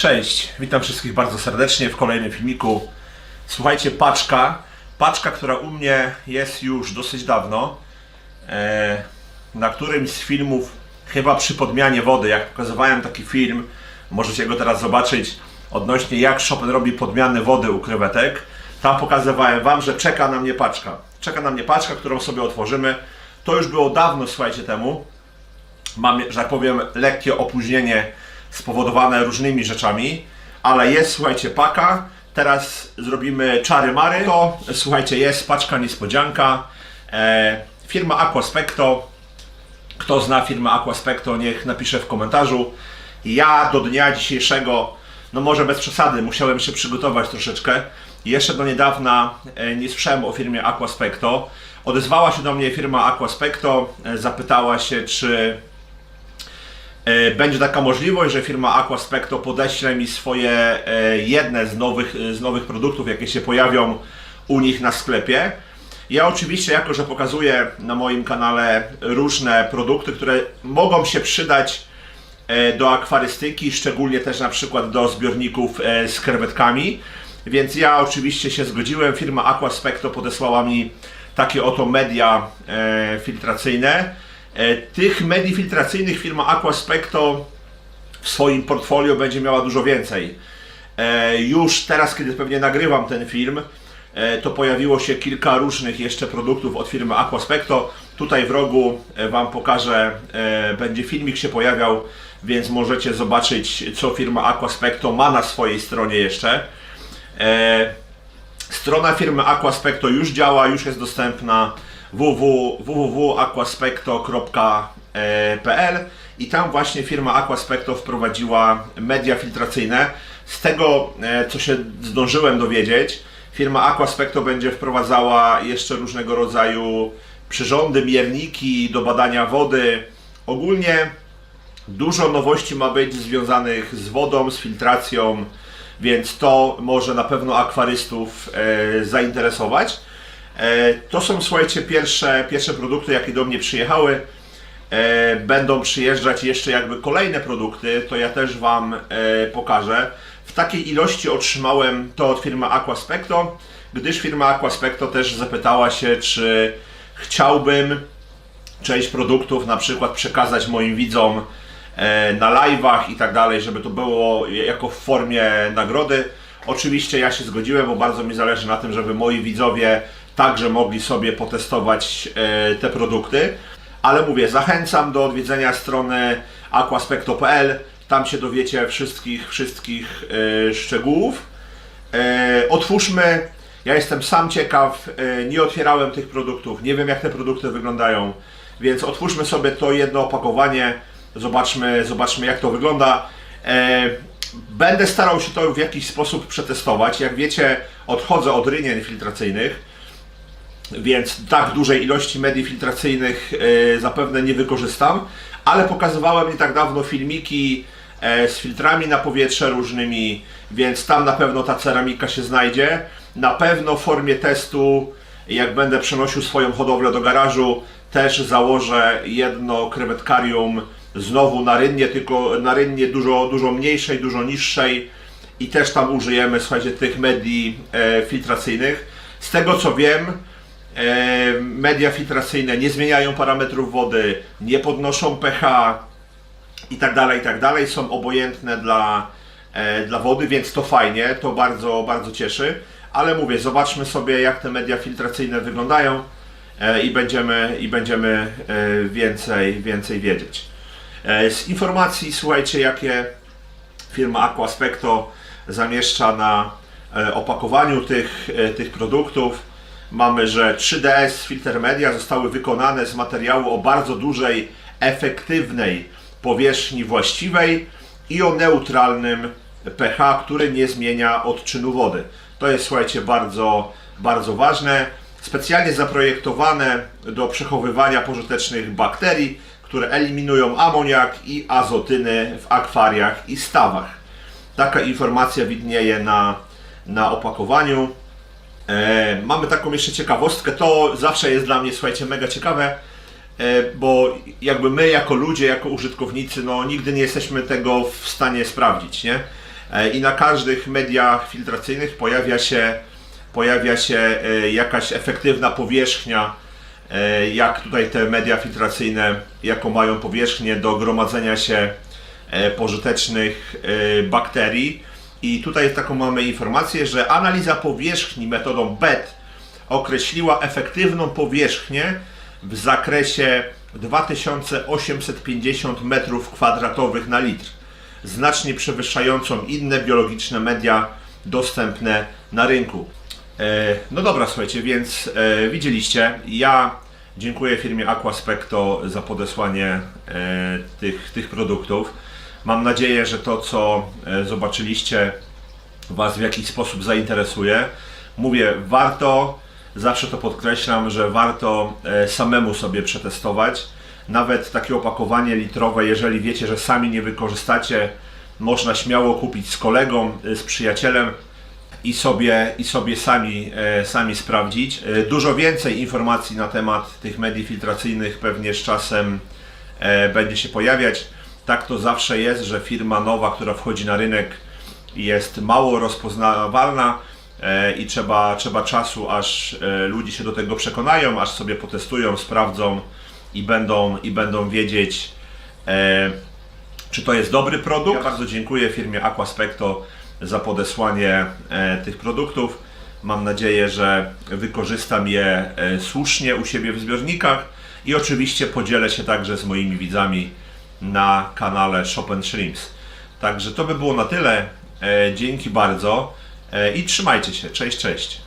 Cześć, witam wszystkich bardzo serdecznie w kolejnym filmiku. Słuchajcie, paczka, paczka, która u mnie jest już dosyć dawno. E, na którymś z filmów, chyba przy podmianie wody, jak pokazywałem taki film, możecie go teraz zobaczyć, odnośnie jak Chopin robi podmianę wody u krewetek. Tam pokazywałem Wam, że czeka na mnie paczka. Czeka na mnie paczka, którą sobie otworzymy. To już było dawno, słuchajcie, temu mam, że tak powiem, lekkie opóźnienie spowodowane różnymi rzeczami, ale jest, słuchajcie, paka. Teraz zrobimy czary mary. To, słuchajcie, jest paczka niespodzianka. E, firma Aquaspecto. Kto zna firmę Aquaspecto, niech napisze w komentarzu. Ja do dnia dzisiejszego, no może bez przesady, musiałem się przygotować troszeczkę. Jeszcze do niedawna e, nie słyszałem o firmie Aquaspecto. Odezwała się do mnie firma Aquaspecto, e, zapytała się, czy będzie taka możliwość, że firma Aquaspecto podeśle mi swoje e, jedne z nowych, z nowych produktów, jakie się pojawią u nich na sklepie. Ja oczywiście, jako że pokazuję na moim kanale różne produkty, które mogą się przydać e, do akwarystyki, szczególnie też na przykład do zbiorników e, z krewetkami. Więc ja oczywiście się zgodziłem. Firma Aquaspecto podesłała mi takie oto media e, filtracyjne. E, Tych medii filtracyjnych firma Aquaspecto w swoim portfolio będzie miała dużo więcej. E, Już teraz, kiedy pewnie nagrywam ten film, e, to pojawiło się kilka różnych jeszcze produktów od firmy Aquaspecto. Tutaj w rogu Wam pokażę, będzie filmik się pojawiał, więc możecie zobaczyć, co firma Aquaspecto ma na swojej stronie jeszcze. Strona firmy Aquaspecto już działa, już jest dostępna www.aquaspecto.pl i tam właśnie firma Aquaspecto wprowadziła media filtracyjne. Z tego, e, co się zdążyłem dowiedzieć, firma Aquaspecto będzie wprowadzała jeszcze różnego rodzaju przyrządy, mierniki do badania wody. Ogólnie Dużo nowości ma być związanych z wodą, z filtracją, więc to może na pewno akwarystów e, zainteresować. E, to są, słuchajcie, pierwsze, pierwsze produkty, jakie do mnie przyjechały. E, będą przyjeżdżać jeszcze jakby kolejne produkty, to ja też Wam e, pokażę. W takiej ilości otrzymałem to od firmy Aquaspecto, gdyż firma Aquaspecto też zapytała się, czy chciałbym część produktów na przykład przekazać moim widzom na live'ach i tak dalej, żeby to było jako w formie nagrody. Oczywiście ja się zgodziłem, bo bardzo mi zależy na tym, żeby moi widzowie także mogli sobie potestować e, te produkty. Ale mówię, zachęcam do odwiedzenia strony aquaspecto.pl. Tam się dowiecie wszystkich, wszystkich e, szczegółów. E, otwórzmy. Ja jestem sam ciekaw, nie otwierałem tych produktów, nie wiem jak te produkty wyglądają, więc otwórzmy sobie to jedno opakowanie, zobaczmy, zobaczmy jak to wygląda. Będę starał się to w jakiś sposób przetestować. Jak wiecie, odchodzę od rynien filtracyjnych, więc tak dużej ilości medii filtracyjnych e, zapewne nie wykorzystam, ale pokazywałem nie tak dawno filmiki e, z filtrami na powietrze różnymi, więc tam na pewno ta ceramika się znajdzie. Na pewno w formie testu, jak będę przenosił swoją hodowlę do garażu, też założę jedno krewetkarium znowu na rynnie, tylko na rynnie dużo, dużo mniejszej, dużo niższej i też tam użyjemy, słuchajcie, tych medii e, filtracyjnych. Z tego co wiem, media filtracyjne nie zmieniają parametrów wody, nie podnoszą pH i tak dalej, i tak są obojętne dla, e, dla wody, więc to fajnie, to bardzo, bardzo cieszy. Ale mówię, zobaczmy sobie jak te media filtracyjne wyglądają e, i będziemy, i będziemy e, więcej, więcej wiedzieć. E, Z informacji, słuchajcie, jakie firma Aquaspecto zamieszcza na e, opakowaniu tych, e, tych produktów. Mamy, że 3DS Filter Media zostały wykonane z materiału o bardzo dużej, efektywnej powierzchni właściwej i o neutralnym pH, który nie zmienia odczynu wody. To jest, słuchajcie, bardzo, bardzo ważne. Specjalnie zaprojektowane do przechowywania pożytecznych bakterii, które eliminują amoniak i azotyny w akwariach i stawach. Taka informacja widnieje na, na opakowaniu. E, mamy taką jeszcze ciekawostkę, to zawsze jest dla mnie, słuchajcie, mega ciekawe, e, bo jakby my jako ludzie, jako użytkownicy, no nigdy nie jesteśmy tego w stanie sprawdzić, nie? e, i na każdych mediach filtracyjnych pojawia się, pojawia się e, jakaś efektywna powierzchnia, e, jak tutaj te media filtracyjne, jaką mają powierzchnię do gromadzenia się e, pożytecznych e, bakterii. I tutaj taką mamy informację, że analiza powierzchni metodą BET określiła efektywną powierzchnię w zakresie 2850 m2 na litr, znacznie przewyższającą inne biologiczne media dostępne na rynku. E, No dobra, słuchajcie, więc e, widzieliście, ja dziękuję firmie Aquaspecto za podesłanie e, tych, tych produktów. Mam nadzieję, że to, co e, zobaczyliście, Was w jakiś sposób zainteresuje. Mówię, warto, zawsze to podkreślam, że warto e, samemu sobie przetestować. Nawet takie opakowanie litrowe, jeżeli wiecie, że sami nie wykorzystacie, można śmiało kupić z kolegą, e, z przyjacielem i sobie, i sobie sami, sami sprawdzić. Dużo więcej informacji na temat tych medii filtracyjnych pewnie z czasem będzie się pojawiać. Tak to zawsze jest, że firma nowa, która wchodzi na rynek, jest mało rozpoznawalna e, i trzeba, trzeba czasu, aż e, ludzie się do tego przekonają, aż sobie potestują, sprawdzą i będą, i będą wiedzieć, e, czy to jest dobry produkt. Ja bardzo dziękuję firmie Aquaspecto za podesłanie tych produktów. Mam nadzieję, że wykorzystam je słusznie u siebie w zbiornikach i oczywiście podzielę się także z moimi widzami na kanale Shop and Shrimps. Także to by było na tyle. E, Dzięki bardzo e, i trzymajcie się. Cześć, cześć.